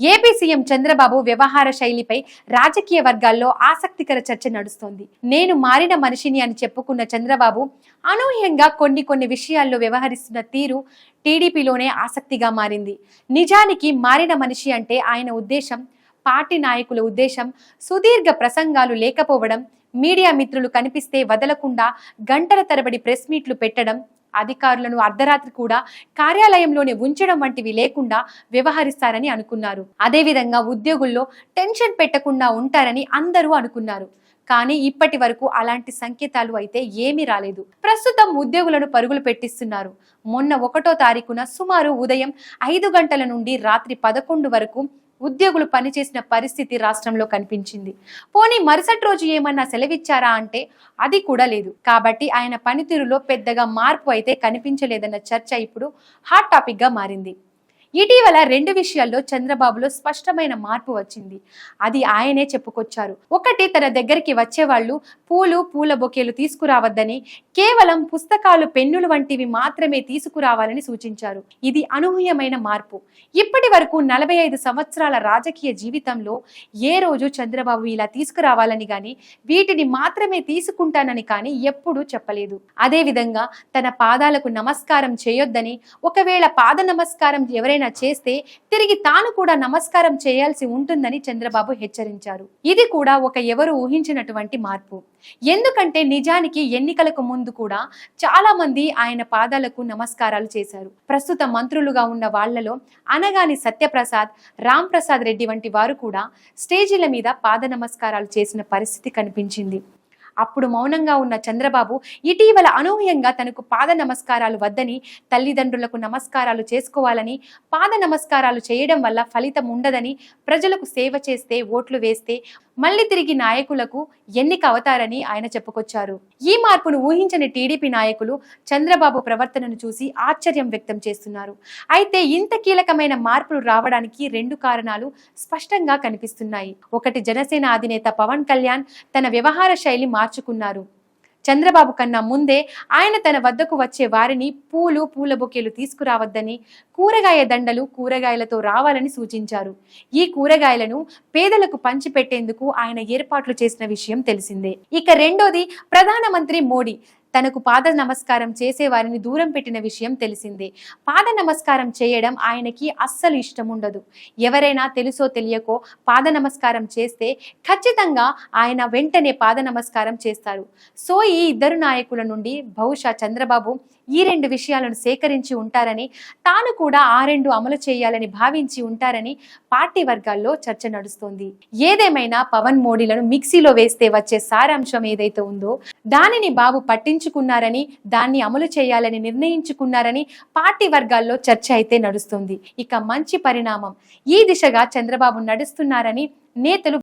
AP CM Chandrababu వ్యవహార శైలిపై రాజకీయ వర్గాల్లో ఆసక్తికర చర్చ నడుస్తోంది. నేను మారిన మనిషిని అని చెప్పుకున్న చంద్రబాబు అనూహ్యంగా కొన్ని కొన్ని విషయాల్లో వ్యవహరిస్తున్న తీరు టీడీపీలోనే ఆసక్తిగా మారింది. నిజానికి మారిన మనిషి అంటే ఆయన ఉద్దేశం పార్టీ నాయకుల ఉద్దేశం సుదీర్ఘ ప్రసంగాలు లేకపోవడం మీడియా మిత్రులు కనిపిస్తే వదలకుండా గంటల తరబడి ప్రెస్ మీట్లు పెట్టడం అధికారులను అర్ధరాత్రి కూడా కార్యాలయంలోనే ఉంచడం వంటివి లేకుండా వ్యవహరిస్తారని అనుకున్నారు. అదేవిధంగా ఉద్యోగుల్లో టెన్షన్ పెట్టకుండా ఉంటారని అందరూ అనుకున్నారు. కానీ ఇప్పటి వరకు అలాంటి సంకేతాలు అయితే ఏమీ రాలేదు. ప్రస్తుతం ఉద్యోగులను పరుగులు పెట్టిస్తున్నారు. మొన్న ఒకటో తారీఖున సుమారు ఉదయం ఐదు గంటల నుండి రాత్రి పదకొండు వరకు ఉద్యోగులు పనిచేసిన పరిస్థితి రాష్ట్రంలో కనిపించింది. పోనీ మరుసటి రోజు ఏమన్నా సెలవిచ్చారా అంటే అది కూడా లేదు. కాబట్టి ఆయన పనితీరులో పెద్దగా మార్పు అయితే కనిపించలేదన్న చర్చ ఇప్పుడు హాట్ టాపిక్గా మారింది. ఇటీవల రెండు విషయాల్లో చంద్రబాబులో స్పష్టమైన మార్పు వచ్చింది. అది ఆయనే చెప్పుకొచ్చారు. ఒకటి తన దగ్గరికి వచ్చేవాళ్ళు పూలు పూల బొకేలు తీసుకురావద్దని కేవలం పుస్తకాలు పెన్నులు వంటివి మాత్రమే తీసుకురావాలని సూచించారు. ఇది అనూహ్యమైన మార్పు. ఇప్పటి వరకు నలభై ఐదు సంవత్సరాల రాజకీయ జీవితంలో ఏ రోజు చంద్రబాబు ఇలా తీసుకురావాలని గాని వీటిని మాత్రమే తీసుకుంటానని కానీ ఎప్పుడూ చెప్పలేదు. అదే విధంగా తన పాదాలకు నమస్కారం చేయొద్దని ఒకవేళ పాద నమస్కారం ఎవరైనా చేస్తే తిరిగి తాను కూడా నమస్కారం చేయాల్సి ఉంటుందని చంద్రబాబు హెచ్చరించారు. ఇది కూడా ఒక ఎవరు ఊహించినటువంటి మార్పు. ఎందుకంటే నిజానికి ఎన్నికలకు ముందు కూడా చాలా మంది ఆయన పాదాలకు నమస్కారాలు చేశారు. ప్రస్తుత మంత్రులుగా ఉన్న వాళ్ళలో అనగాని సత్యప్రసాద్ రామ్ ప్రసాద్ రెడ్డి వంటి వారు కూడా స్టేజీల మీద పాద నమస్కారాలు చేసిన పరిస్థితి కనిపించింది. అప్పుడు మౌనంగా ఉన్న చంద్రబాబు ఇటీవల అనూహ్యంగా తనకు పాద నమస్కారాలు వద్దని తల్లిదండ్రులకు నమస్కారాలు చేసుకోవాలని పాద నమస్కారాలు చేయడం వల్ల ఫలితం ఉండదని ప్రజలకు సేవ చేస్తే ఓట్లు వేస్తే మళ్ళీ తిరిగి నాయకులకు ఎన్నిక అవుతారని ఆయన చెప్పుకొచ్చారు. ఈ మార్పును ఊహించని టీడీపీ నాయకులు చంద్రబాబు ప్రవర్తనను చూసి ఆశ్చర్యం వ్యక్తం చేస్తున్నారు. అయితే ఇంత కీలకమైన మార్పులు రావడానికి రెండు కారణాలు స్పష్టంగా కనిపిస్తున్నాయి. ఒకటి జనసేన అధినేత పవన్ కళ్యాణ్ తన వ్యవహార శైలి మార్చుకున్నారు. చంద్రబాబు కన్నా ముందే ఆయన తన వద్దకు వచ్చే వారిని పూలు పూల బొకేలు తీసుకురావద్దని కూరగాయ దండలు కూరగాయలతో రావాలని సూచించారు. ఈ కూరగాయలను పేదలకు పంచిపెట్టేందుకు ఆయన ఏర్పాట్లు చేసిన విషయం తెలిసిందే. ఇక రెండోది ప్రధానమంత్రి మోడీ. తనకు పాద నమస్కారం చేసే వారిని దూరం పెట్టిన విషయం తెలిసిందే. పాద నమస్కారం చేయడం ఆయనకి అస్సలు ఇష్టం ఉండదు ఎవరైనా తెలుసో తెలియకో పాద నమస్కారం చేస్తే ఖచ్చితంగా ఆయన వెంటనే పాద నమస్కారం చేస్తారు. సో ఈ ఇద్దరు నాయకుల నుండి బహుశా చంద్రబాబు ఈ రెండు విషయాలను సేకరించి ఉంటారని తాను కూడా ఆ రెండు అమలు చేయాలని భావించి ఉంటారని పార్టీ వర్గాల్లో చర్చ నడుస్తోంది. ఏదేమైనా పవన్ మోడీలను మిక్సీలో వేస్తే వచ్చే సారాంశం ఏదైతే ఉందో దానిని బాబు పట్టించుకున్నారని దాన్ని అమలు చేయాలని నిర్ణయించుకున్నారని పార్టీ వర్గాల్లో చర్చ అయితే నడుస్తుంది. ఇక మంచి పరిణామం ఈ దిశగా చంద్రబాబు నడుస్తున్నారని నేతలు